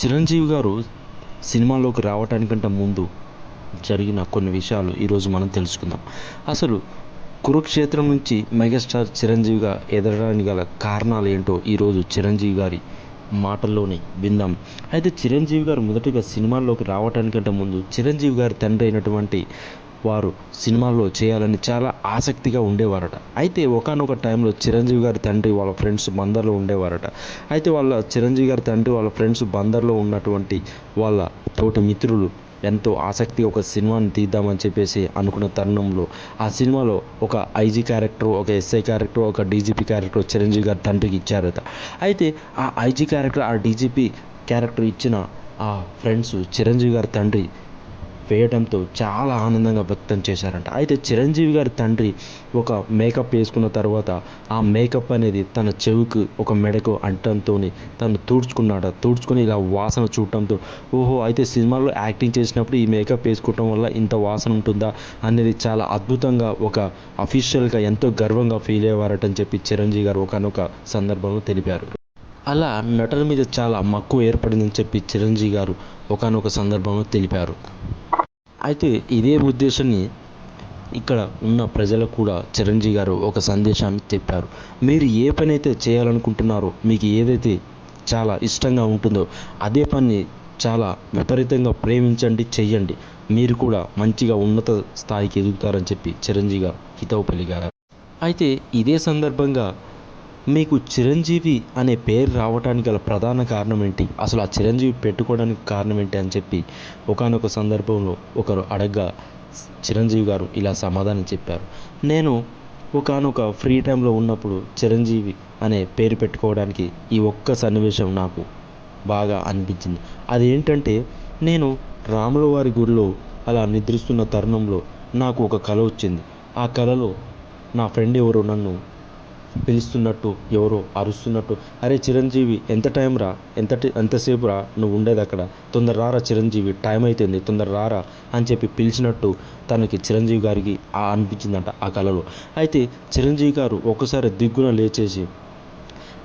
చిరంజీవి గారు సినిమాలోకి రావటానికంటే ముందు జరిగిన కొన్ని విషయాలు ఈరోజు మనం తెలుసుకుందాం. అసలు కురుక్షేత్రం నుంచి మెగాస్టార్ చిరంజీవిగా ఎదగడానికి గల కారణాలు ఏంటో ఈరోజు చిరంజీవి గారి మాటల్లోనే విందాం. అయితే చిరంజీవి గారు మొదటిగా సినిమాల్లోకి రావటానికంటే ముందు చిరంజీవి గారి తండ్రి అయినటువంటి వారు సినిమాల్లో చేయాలని చాలా ఆసక్తిగా ఉండేవారట. అయితే ఒకనొక టైంలో చిరంజీవి గారి తండ్రి వాళ్ళ ఫ్రెండ్స్ బందర్లో ఉండేవారట. అయితే వాళ్ళ చిరంజీవి గారి తండ్రి వాళ్ళ ఫ్రెండ్స్ బందర్లో ఉన్నటువంటి వాళ్ళ తోటి మిత్రులు ఎంతో ఆసక్తిగా ఒక సినిమాని తీద్దామని చెప్పేసి అనుకున్న తరుణంలో ఆ సినిమాలో ఒక ఐజీ క్యారెక్టర్ ఒక ఎస్ఐ క్యారెక్టర్ ఒక డీజీపీ క్యారెక్టర్ చిరంజీవి గారి తండ్రికి ఇచ్చారట. అయితే ఆ ఐజీ క్యారెక్టర్ ఆ డీజీపీ క్యారెక్టర్ ఇచ్చిన ఆ ఫ్రెండ్స్ చిరంజీవి గారి తండ్రి వేయడంతో చాలా ఆనందంగా వ్యక్తం చేశారంట. అయితే చిరంజీవి గారి తండ్రి ఒక మేకప్ వేసుకున్న తర్వాత ఆ మేకప్ అనేది తన చెవికి ఒక మెడకు అంటంతో తను తుడుచుకున్నాడు. తుడుచుకుని ఇలా వాసన చూడటంతో ఓహో అయితే సినిమాలో యాక్టింగ్ చేసినప్పుడు ఈ మేకప్ వేసుకోవటం వల్ల ఇంత వాసన ఉంటుందా అనేది చాలా అద్భుతంగా ఒక అఫీషియల్గా ఎంతో గర్వంగా ఫీల్ అయ్యేవారటని చెప్పి చిరంజీవి గారు ఒకనొక సందర్భంలో తెలిపారు. అలా నటన మీద చాలా మక్కువ ఏర్పడిందని చెప్పి చిరంజీవి గారు ఒకనొక సందర్భంలో తెలిపారు. అయితే ఇదే ఉద్దేశాన్ని ఇక్కడ ఉన్న ప్రజలకు కూడా చిరంజీవి గారు ఒక సందేశాన్ని చెప్పారు. మీరు ఏ పని అయితే చేయాలనుకుంటున్నారో మీకు ఏదైతే చాలా ఇష్టంగా ఉంటుందో అదే పని చాలా విపరీతంగా ప్రేమించండి చెయ్యండి. మీరు కూడా మంచిగా ఉన్నత స్థాయికి ఎదుగుతారని చెప్పి చిరంజీవి గారు హితవు పలికారు. అయితే ఇదే సందర్భంగా మీకు చిరంజీవి అనే పేరు రావడానికి గల ప్రధాన కారణం ఏంటి? అసలు ఆ చిరంజీవి పెట్టుకోవడానికి కారణం ఏంటి అని చెప్పి ఒకనొక సందర్భంలో ఒకరు అడగ్గా చిరంజీవి గారు ఇలా సమాధానం చెప్పారు. నేను ఒకనొక ఫ్రీ టైంలో ఉన్నప్పుడు చిరంజీవి అనే పేరు పెట్టుకోవడానికి ఈ ఒక్క సన్నివేశం నాకు బాగా అనిపించింది. అదేంటంటే నేను రాముల వారి గుడిలో అలా నిద్రిస్తున్న తరుణంలో నాకు ఒక కళ వచ్చింది. ఆ కళలో నా ఫ్రెండ్ ఎవరు నన్ను పిలుస్తున్నట్టు ఎవరో అరుస్తున్నట్టు. అరే చిరంజీవి ఎంత టైం రా? ఎంత ఎంతసేపు రా? నువ్వు ఉండేది అక్కడ. తొందర రారా చిరంజీవి టైం అవుతుంది తొందర రారా అని చెప్పి పిలిచినట్టు తనకి చిరంజీవి గారికి అనిపించిందంట ఆ కళలో. అయితే చిరంజీవి గారు ఒకసారి దిగ్గున లేచేసి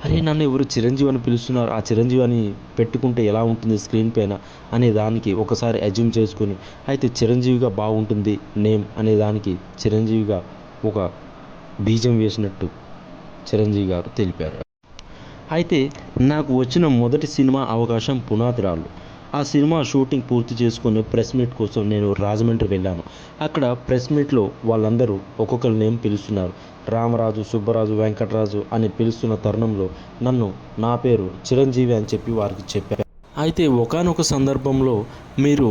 అరే నన్ను ఎవరు చిరంజీవి అని పిలుస్తున్నారు? ఆ చిరంజీవి అని పెట్టుకుంటే ఎలా ఉంటుంది స్క్రీన్ పైన? అనే దానికి ఒకసారి అజ్యూమ్ చేసుకుని అయితే చిరంజీవిగా బాగుంటుంది నేమ్ అనే దానికి చిరంజీవిగా ఒక బీజం వేసినట్టు చిరంజీవి గారు తెలిపారు. అయితే నాకు వచ్చిన మొదటి సినిమా అవకాశం పునాదిరాళ్ళు ఆ సినిమా షూటింగ్ పూర్తి చేసుకుని ప్రెస్ మీట్ కోసం నేను రాజమండ్రి వెళ్ళాను. అక్కడ ప్రెస్ మీట్లో వాళ్ళందరూ ఒక్కొక్కరి నేమ్ పిలుస్తున్నారు? రామరాజు సుబ్బరాజు వెంకటరాజు అని పిలుస్తున్న తరుణంలో నన్ను నా పేరు చిరంజీవి అని చెప్పి వారికి చెప్పారు. అయితే ఒకానొక సందర్భంలో మీరు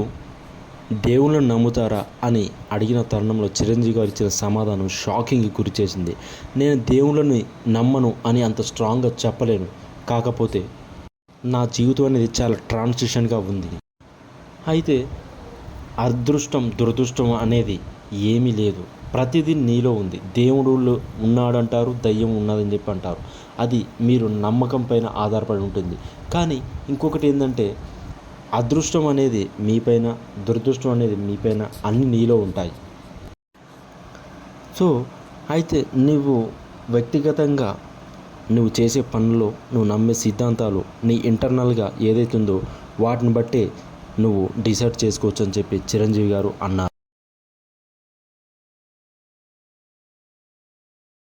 దేవుళ్ళని నమ్ముతారా అని అడిగిన తరుణంలో చిరంజీవి గారు ఇచ్చిన సమాధానం షాకింగ్కి గురి చేసింది. నేను దేవుళ్ళని నమ్మను అని అంత స్ట్రాంగ్గా చెప్పలేను. కాకపోతే నా జీవితం అనేది చాలా ట్రాన్సిషన్గా ఉంది. అయితే అదృష్టం దురదృష్టం అనేది ఏమీ లేదు. ప్రతిదీ నీలో ఉంది. దేవుడు ఉన్నాడంటారు దయ్యం ఉన్నదని చెప్పి అంటారు. అది మీరు నమ్మకం పైన ఆధారపడి ఉంటుంది. కానీ ఇంకొకటి ఏంటంటే అదృష్టం అనేది మీపైన దురదృష్టం అనేది మీపైన అన్ని నీలో ఉంటాయి. సో అయితే నువ్వు వ్యక్తిగతంగా నువ్వు చేసే పనులు నువ్వు నమ్మే సిద్ధాంతాలు నీ ఇంటర్నల్గా ఏదైతుందో వాటిని బట్టి నువ్వు డిసైడ్ చేసుకోవచ్చు అని చెప్పి చిరంజీవి గారు అన్నారు.